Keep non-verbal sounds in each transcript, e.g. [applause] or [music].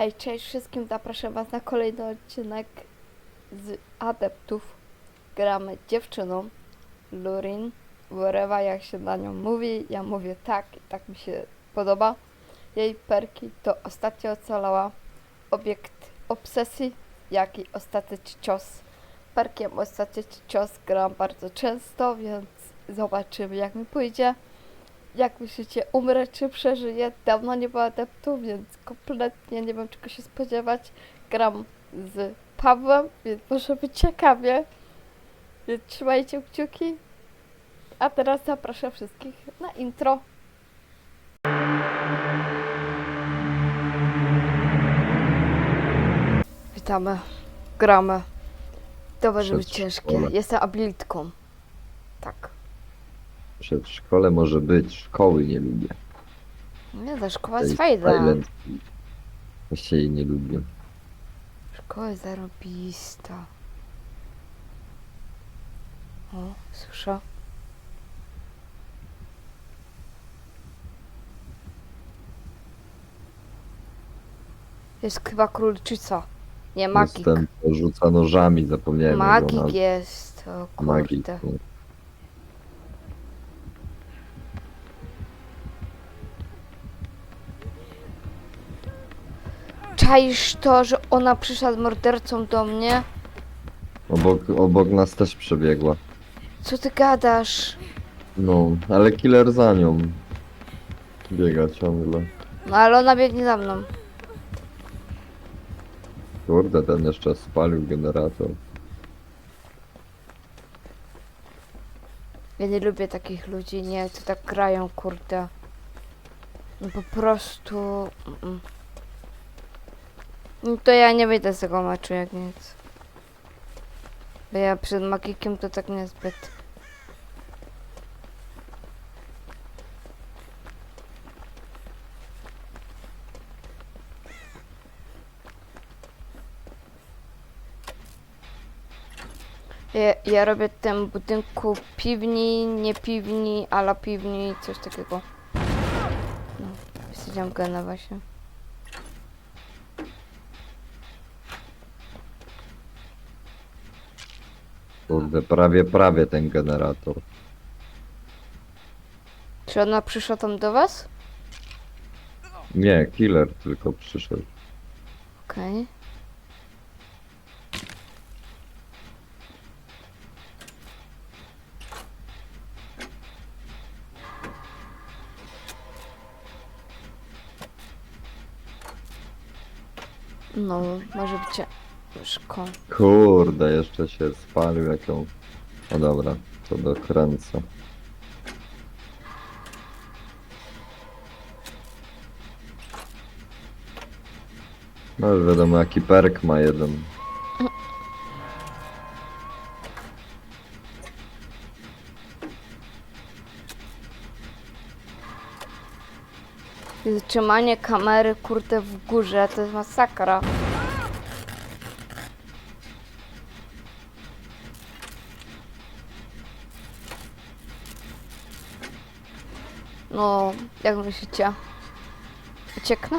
Hej, cześć wszystkim, zapraszam was na kolejny odcinek z Adeptów. Gramy dziewczyną, Lurin, wherever jak się na nią mówi, ja mówię tak i tak mi się podoba. Jej perki to ostatnio ocalała obiekt obsesji, jak i ostateczny cios. Perkiem ostateczny cios gram bardzo często, więc zobaczymy jak mi pójdzie. Jak myślicie, umrę czy przeżyję? Dawno nie było adeptu, więc kompletnie nie wiem czego się spodziewać. Gram z Pawłem, więc może być ciekawie. Więc trzymajcie kciuki. A teraz zapraszam wszystkich na intro. Witamy. Gramy. To może być ciężkie. Jestem abilitką. Tak. Przedszkole może być, szkoły nie lubię. Nie, ta szkoła To jest fajna. Silent Hill. Właśnie jej nie lubię. Szkoła jest zarobista. O, słyszę. Jest chyba króliczyca. Nie, magik. Jestem, rzuca nożami, zapomniałem. Magik jest. O Magik. kurde. no. Czaisz to, że ona przyszła z mordercą do mnie? Obok, obok nas też przebiegła. Co ty gadasz? No, ale killer za nią. Biega ciągle. No ale ona biegnie za mną. Kurde, ten jeszcze spalił generator. Ja nie lubię takich ludzi, nie, co tak grają, kurde. No po prostu... mm-mm. No to ja nie wyjdę z tego meczu jak nic. Bo ja przed magikiem to tak niezbyt. Ja, ja robię tym budynku piwni, nie piwni, ala piwni, coś takiego. No, wysadzam gena właśnie. Kurde, prawie, prawie ten generator. Czy ona przyszła tam do was? Nie, killer tylko przyszedł. Okej. No, może być ciężko. Kurde, jeszcze się spalił jaką... O dobra, to dokręcę. No już wiadomo jaki perk ma jeden. Trzymanie kamery, kurde, w górze, to jest masakra. No, jak myślicie? Ucieknę?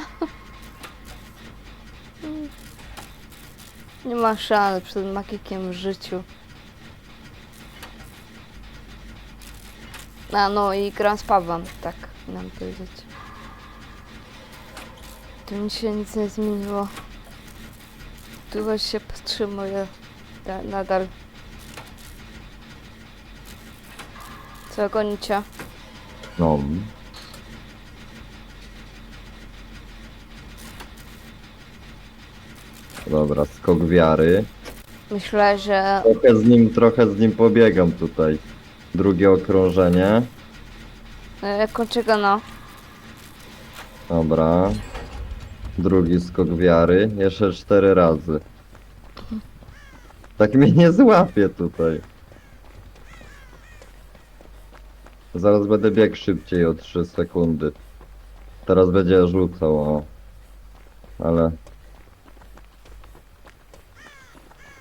Nie ma szans przed magikiem w życiu. A no i gram z Pawłem, tak nam powiedzieć. Tu mi się nic nie zmieniło. Tu się podtrzymuję da- nadal. Co gonicie? No. Dobra, skok wiary. Myślę, że Trochę z nim, trochę z nim pobiegam tutaj. Drugie okrążenie. e, kończę go no. Dobra. Drugi skok wiary. Jeszcze cztery razy. Tak mnie nie złapie tutaj. Zaraz będę biegł szybciej o 3 sekundy. Teraz będzie rzucał, o. Ale...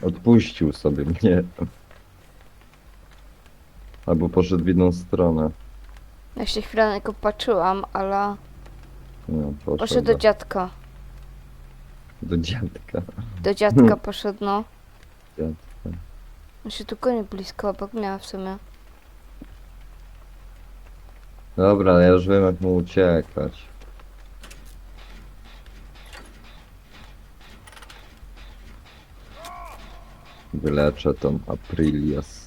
Odpuścił sobie mnie. Albo poszedł w inną stronę. Ja się chwilę na niego patrzyłam, ale Nie, poszedł do dziadka. Do dziadka. Do dziadka [laughs] poszedł, no. Dziadka. On się tu goni blisko, obok miała w sumie. Dobra, ja już wiem jak mu uciekać. Wyleczę tą Aprilias.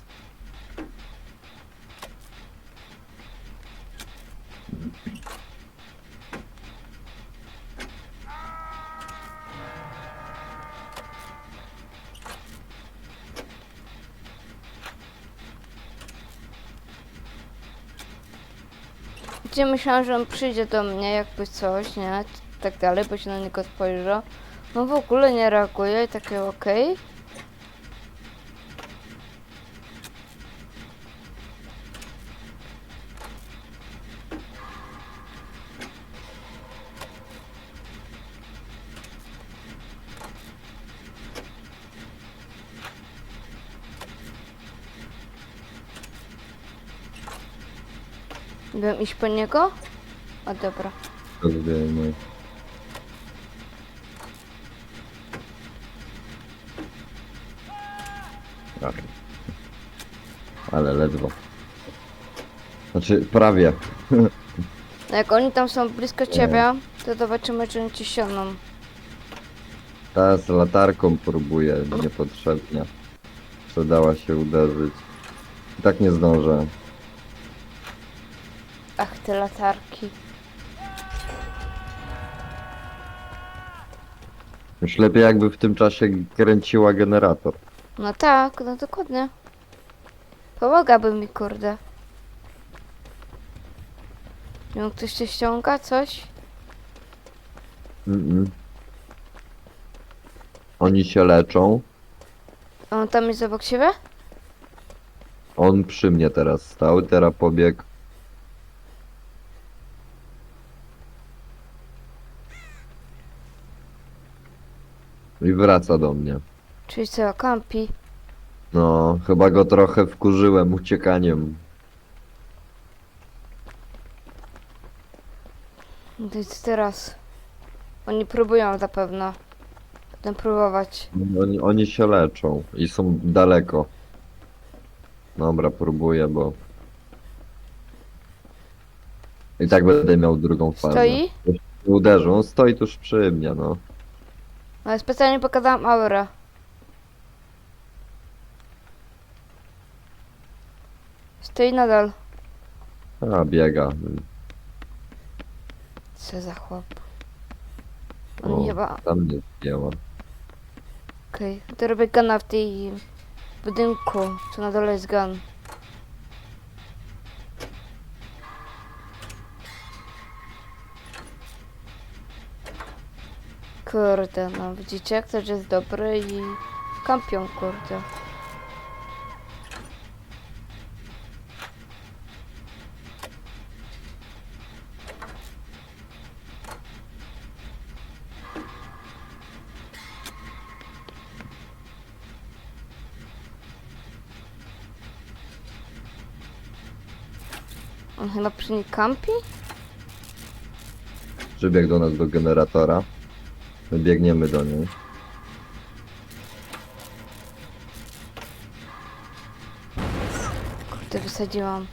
Gdzie myślałam, że on przyjdzie do mnie, jakby coś, nie? Tak dalej, bo się na niego spojrzę. No w ogóle nie reaguje i takie okej. Wiem iść po niego? O dobra. Tak. Ale ledwo. Znaczy, prawie. [laughs] No jak oni tam są blisko ciebie, to zobaczymy, czy oni ci siądą. Teraz latarką próbuję niepotrzebnie. Przydała się uderzyć. I tak nie zdążę. Ach, te latarki. Już lepiej jakby w tym czasie kręciła generator. No tak, no dokładnie. Pomagaby mi, kurde. Nie wiem, ktoś się ściąga, coś? Mm-mm. Oni się leczą. A on tam jest obok siebie? On przy mnie teraz stał, teraz pobiegł. I wraca do mnie. Czyli co, kampi? No, chyba go trochę wkurzyłem uciekaniem. No to jest teraz. Oni próbują zapewne. Będę próbować. Oni, oni się leczą i są daleko. Dobra, próbuję, bo... I tak będę miał drugą fazę. Stoi? Uderzą, stoi tuż przy mnie, no. Ale specjalnie pokazałam aurę. Stoi nadal. A, biega. Co za chłop. O, On chyba... tam nie zdjęła. Okej, to robię gana w tej budynku, co na dole jest gun. Kurde, no widzicie, ktoś jest dobry i kampion, kurde. On chyba przy niej kampi? Przybiegł do nas do generatora. My biegniemy do niej. Kurde, wysadziłam.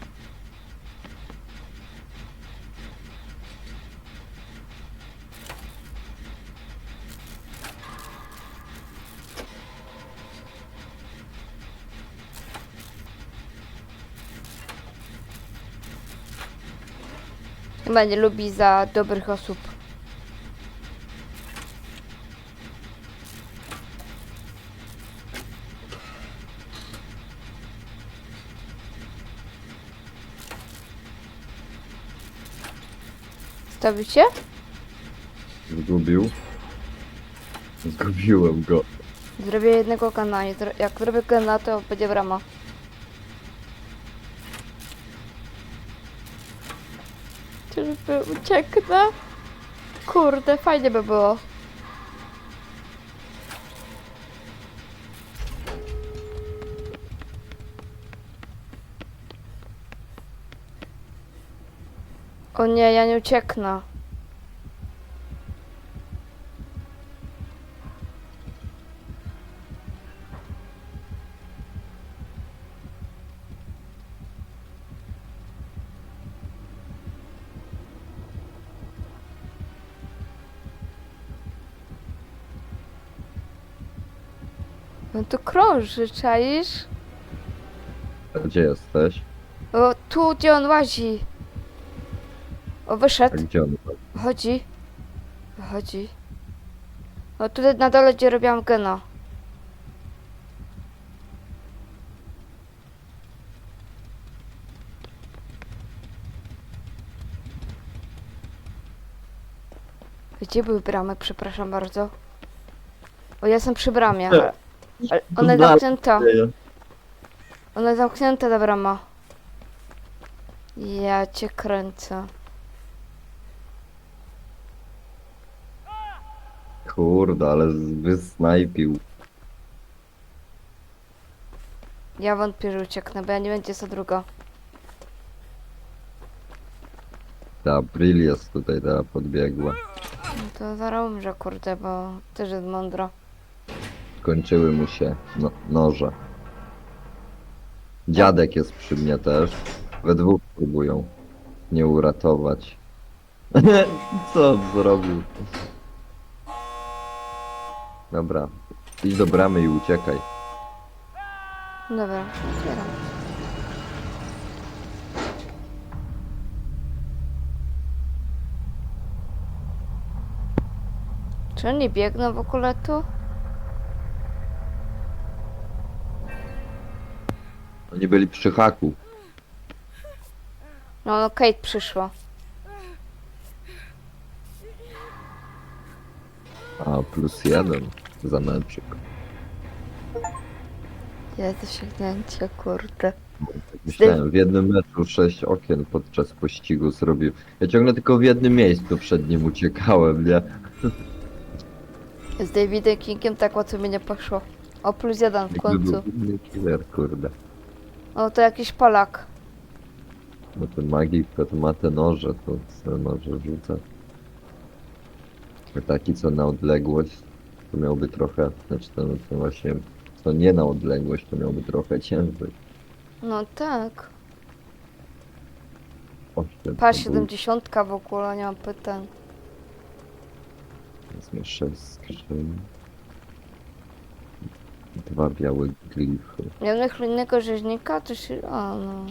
Chyba nie lubi za dobrych osób. Stawicie? Zgubił. Zgubiłem go. Zrobię jednego kana. nie zro- Jak zrobię kana, to będzie brama. Czyżby ucieknę? Kurde, fajnie by było. O nie, ja nie ucieknę. No to krąży, czaisz? Gdzie jesteś? O, tu, gdzie on łazi. O, A wyszedł. gdzie on? Chodzi. Chodzi. O, tutaj na dole, gdzie robiłam gena. Gdzie były bramy? Przepraszam bardzo. O, ja jestem przy bramie. Ale, ale ona jest zamknięta. Ona jest zamknięta, ta brama. Ja cię kręcę. Kurde, ale wysnajpił. Ja wątpię, że ucieknę, bo ja nie będzie co druga. Ta Brill jest tutaj, ta podbiegła. No to zaraz umrze, kurde, bo też jest mądro. Kończyły mu się no, noże. Dziadek jest przy mnie też. We dwóch próbują nie uratować. [laughs] Co on zrobił? Dobra. Idź do bramy i uciekaj. Dobra, otwieram. Czy oni biegną w ogóle tu? Oni byli przy haku. No, no Kate przyszła. A, plus jeden za meczyk. Jest osiągnięcie, kurde. Myślałem, w jednym meczu sześć okien podczas pościgu zrobił. Ja ciągle tylko w jednym miejscu przed nim uciekałem, nie? Z Davidem Kingiem tak łatwo mi nie poszło. O, plus jeden w Jakby końcu. był inny killer, kurde. O, to jakiś Polak. No ten magik to, ma te noże, to co noże rzuca. A Taki co na odległość, to miałby trochę, znaczy ten, ten właśnie, co nie na odległość, to miałby trochę ciężej. No tak. Osiem Patrz, to był, 70 w ogóle, nie mam pytań. Wezmę sześć skrzyń. Dwa białe glify. Nie wiem, innego rzeźnika, to się... O, no.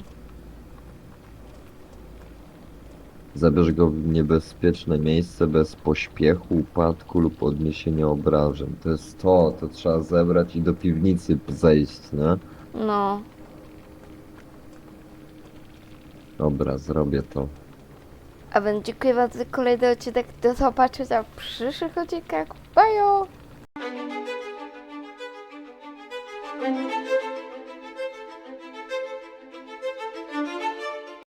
Zabierz go w niebezpieczne miejsce bez pośpiechu, upadku lub odniesienia obrażeń. To jest to, to trzeba zebrać i do piwnicy zejść, nie? No. Dobra, zrobię to. A więc dziękuję bardzo za kolejny odcinek. Do zobaczenia w przyszłych odcinkach. Bye!